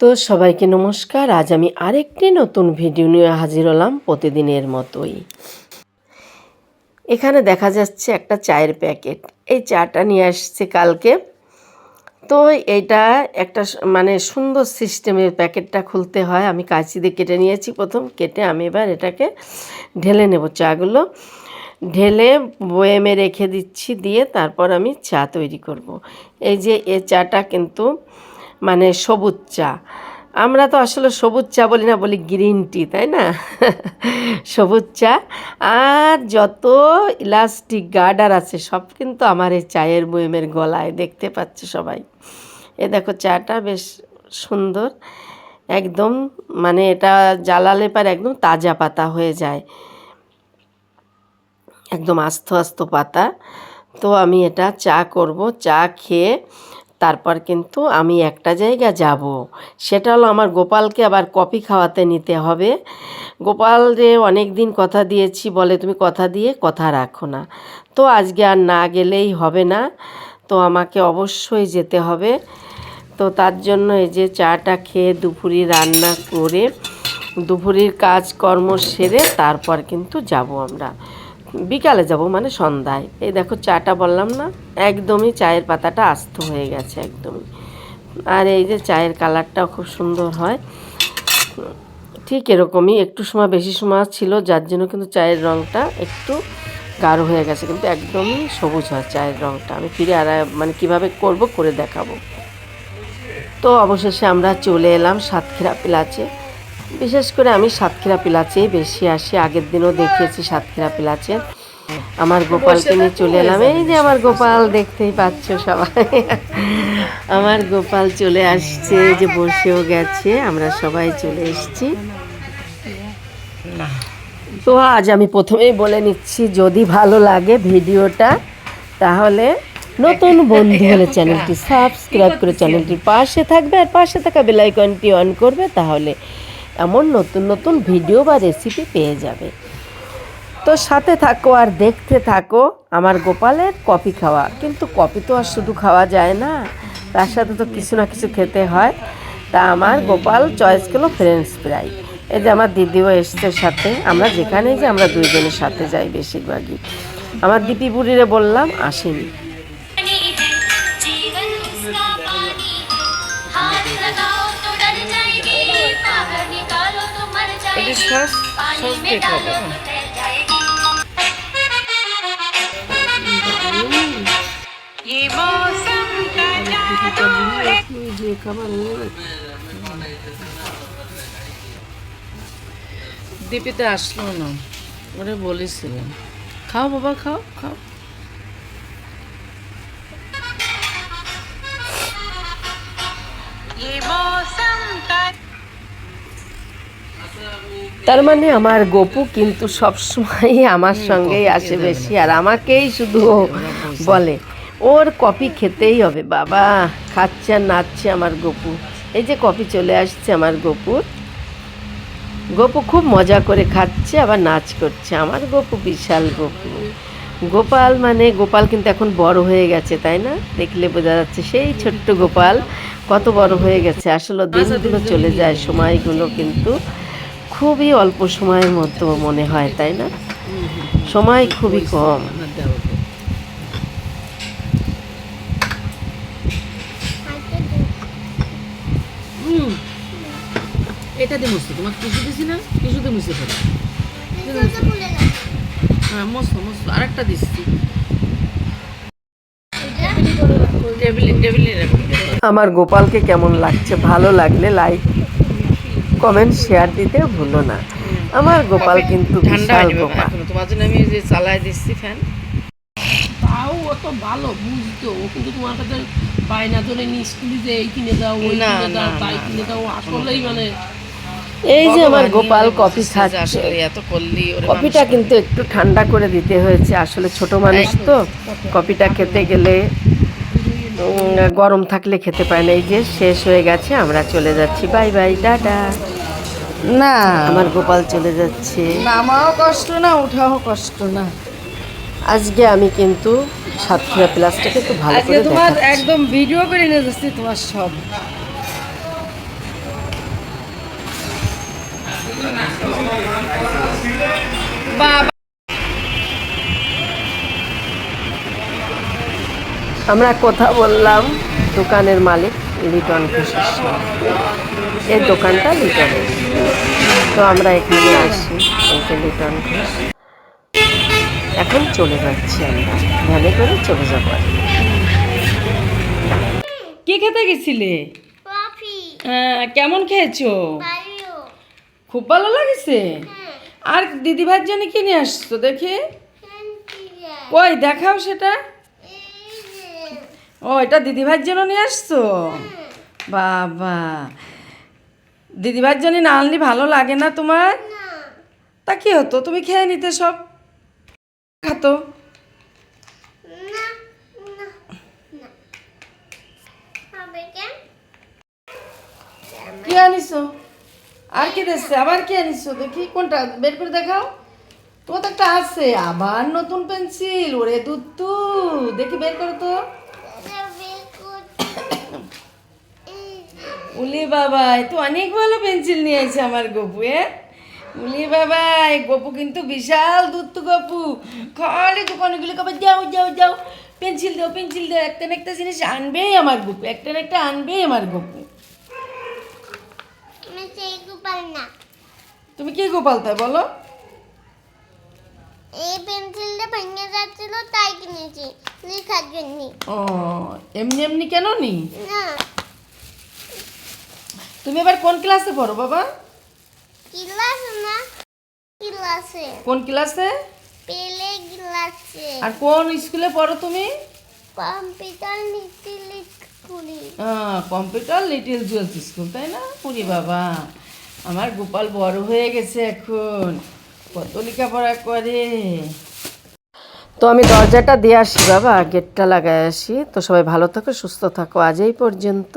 তো সবাইকে নমস্কার। আজ আমি আরেকটি নতুন ভিডিও নিয়ে হাজির হলাম প্রতিদিনের মতোই। এখানে দেখা যাচ্ছে একটা চায়ের প্যাকেট। এই চাটা নিয়ে আসছে কালকে। তো এইটা একটা মানে সুন্দর সিস্টেমের প্যাকেটটা খুলতে হয়। আমি কাঁচি দিয়ে কেটে নিয়েছি প্রথম। কেটে আমি এবার এটাকে ঢেলে নেব চাগুলো। ঢেলে বয়েমে রেখে দিচ্ছি দিয়ে তারপর আমি চা তৈরি করব। এই যে এ চাটা কিন্তু মানে সবুজ চা। আমরা তো আসলে সবুজ চা বলি না, বলি গ্রিন টি, তাই না? সবুজ চা। আর যত ইলাস্টিক গার্ডার আছে, সব কিন্তু আমার এই চায়ের বয়েমের গলায়, দেখতে পাচ্ছে সবাই। এ দেখো, চাটা বেশ সুন্দর। একদম মানে এটা জ্বালালে পারে একদম তাজা পাতা হয়ে যায়। একদম আস্ত আস্ত পাতা। তো আমি এটা চা করব। চা খেয়ে তারপর কিন্তু আমি একটা জায়গা যাব। সেটা হলো আমার গোপালকে আবার কফি খাওয়াতে নিতে হবে। গোপাল রে অনেক দিন কথা দিয়েছি, বলে তুমি কথা দিয়ে কথা রাখো না। তো আজকে আর না গেলেই হবে না। তো আমাকে অবশ্যই যেতে হবে। তো তার জন্য এই যে চাটা খেয়ে দুপুরি রান্না করে, দুপুরের কাজকর্ম সেরে তারপর কিন্তু যাব আমরা। বিকালে যাব মানে সন্ধ্যায়। এই দেখো চাটা বললাম না, একদমই চায়ের পাতাটা আস্ত হয়ে গেছে একদমই। আর এই যে চায়ের কালারটাও খুব সুন্দর হয়। ঠিক এরকমই, একটু সময়, বেশি সময় ছিল, যার জন্য কিন্তু চায়ের রঙটা একটু গাঢ় হয়ে গেছে, কিন্তু একদমই সবুজ হয় চায়ের রঙটা আমি ফিরে আর মানে কীভাবে করব করে দেখাবো। তো অবশেষে আমরা চলে এলাম সাতক্ষীরা পিলাচে। বিশেষ করে আমি সাতক্ষীরা পিলাচেই বেশি আসি আগের দিনও দেখিয়েছি সাতক্ষীরা পিলাচে। আমার গোপালকে নিয়ে চলে এলাম। এই যে আমার গোপাল দেখতেই পাচ্ছ সবাই। আমার গোপাল চলে আসছে যে বসেও গেছে আমরা সবাই চলে এসেছি। তো আজ আমি প্রথমেই বলে নিচ্ছি যদি ভালো লাগে ভিডিওটা তাহলে নতুন বন্ধু হলে চ্যানেলটি সাবস্ক্রাইব করে চ্যানেলটির পাশে থাকবে আর পাশে থাকা বেলাইকনটি অন করবে তাহলে এমন নতুন নতুন ভিডিও বা রেসিপি পেয়ে যাবে তো সাথে থাকো আর দেখতে থাকো আমার গোপালের কফি খাওয়া কিন্তু কফি তো আর শুধু খাওয়া যায় না তার সাথে তো কিছু না কিছু খেতে হয় তা আমার গোপাল চয়েস করলো ফ্রেঞ্চ ফ্রাই এই যে আমার দিদিও এসছে সাথে আমরা যেখানেই যে আমরা দুইজনের সাথে যাই বেশিরভাগই আমার দীপি বুড়িরে বললাম আসেনি पानी है जीवन उसका पानी है हाथ लगाओ तो डर जाएगी এটি সস সস দিয়ে খাব দীপিতে আসলো না ওরে বলেছিলাম খাও বাবা খাও খাও। তার মানে আমার গপু কিন্তু সবসময় আমার সঙ্গেই আসে বেশি, আর আমাকেই শুধু বলে। ওর কফি খেতেই হবে, বাবা, খাচ্ছে আর নাচছে আমার গপু। এই যে কফি চলে আসছে আমার গপুর গপু খুব মজা করে খাচ্ছে, আবার নাচ করছে। আমার গপু বিশাল গপু। গোপাল মানে গোপাল কিন্তু এখন বড় হয়ে গেছে, তাই না? দেখলে বোঝা যাচ্ছে সেই ছোট্ট গোপাল কত বড় হয়ে গেছে। আসলে দিনগুলো চলে যায়, সময়গুলো কিন্তু খুবই অল্প সময়ের মতো মনে হয় তাই না? সময় খুবই কম। এটা দিয়ে মুছতে তোমার টিসু দিছি না? টিসু দিয়ে মুছে ফেলো। হ্যাঁ মস্ত মস্ত আরেকটা দিচ্ছি। আমার গোপালকে কেমন লাগছে? ভালো লাগলে লাইক কমেন্ট শেয়ার দিতে ভুলো না। আমার গোপাল কিন্তু ঠান্ডা বিশাল গোপাল। তোমার জন্য আমি যে চালায় দিচ্ছি ফ্যান তাও অত ভালো বুঝতো। ও কিন্তু তোমার কাছে বায়না ধরে নি স্কুলে যে এই কিনে দাও ওই না, কিনে দাও না, তাই কিনে দাও আসলেই মানে এই যে আমার গোপাল কফি খাচ্ছে। আসলে এত করলি ওরে কফিটা কিন্তু একটু ঠান্ডা করে দিতে হয়েছে আসলে ছোট মানুষ তো। কফিটা খেতে গেলে গরম থাকলে খেতে পায় না। এই যে শেষ হয়ে গেছে আমরা চলে যাচ্ছি। বাই বাই টাটা। না। আমার গোপাল চলে যাচ্ছে। নামাও কষ্ট না উঠাও কষ্ট না। আজকে আমি কিন্তু সাতক্ষীরা প্লাসটাকে একটু ভালো করে তোমার একদম ভিডিও করে নিয়ে যাচ্ছি তোমার সব। আমরা কথা বললাম। দোকানের মালিক লিটন ঘোষের সঙ্গে। এই দোকানটা লিটনের। তো আমরা এখানে আসি এই যে লিটন ঘোষ। এখন চলে যাচ্ছি আমরা। ভ্যানে করে চলে যাব আর কি। খেতে গেছিলে? হ্যাঁ, কেমন খেয়েছো? খুব ভালো লাগছে? আর দিদি ভাইয়ের জন্য কি নিয়ে আসছো দেখি? কই দেখাও সেটা। ও, এটা দিদি ভাইয়ের জন্য নিয়ে আসছো? বাবা। দিদি ভাইয়ের জন্য না আনলি ভালো লাগে না তোমার? তা কি হতো? তুমি খেয়ে নিতে সব। খাতো। কি আনিছো? আর কি দেখছে আবার কি আনিছো? দেখি কোনটা? বের করে দেখাও। তোমার তো একটা আছে। আবার নতুন পেন্সিল। ওরে দুত্তু। দেখি বের করো তো। উলি বাবা এ তো অনেক ভালো পেন্সিল নিয়ে এসে আমার গপু এ। উলি বাবা এই গপু কিন্তু বিশাল দুত্তু গপু। খালি দোকানে গুলি কবে যাও যাও যাও পেন্সিল দাও পেন্সিল দাও একটা না একটা জিনিস আনবেই আমার গপু একটা না একটা আনবেই আমার গপু। না। তুমি কি গোপাল তাই বলো? এই পেন্সিলটা ভেঙে যাচ্ছিল তাই কিনেছি। লেখার জন্য ও এমনি এমনি কেন নি? না। তুমি এবার কোন ক্লাসে পড়ো বাবা? ক্লাস। না ক্লাসে কোন ক্লাসে? পেলে ক্লাসে। আর কোন স্কুলে পড়ো তুমি? কম্পিউটার নিতে লিখুলি কম্পিউটার লিটিল জুয়েলস স্কুল তাই না? পুরি বাবা আমার গোপাল বড় হয়ে গেছে এখন। কত লেখাপড়া করে। তো আমি দরজাটা দিয়ে আসি বাবা গেটটা লাগাই আসি। তো সবাই ভালো থাকো সুস্থ থাকো আজ এই পর্যন্ত।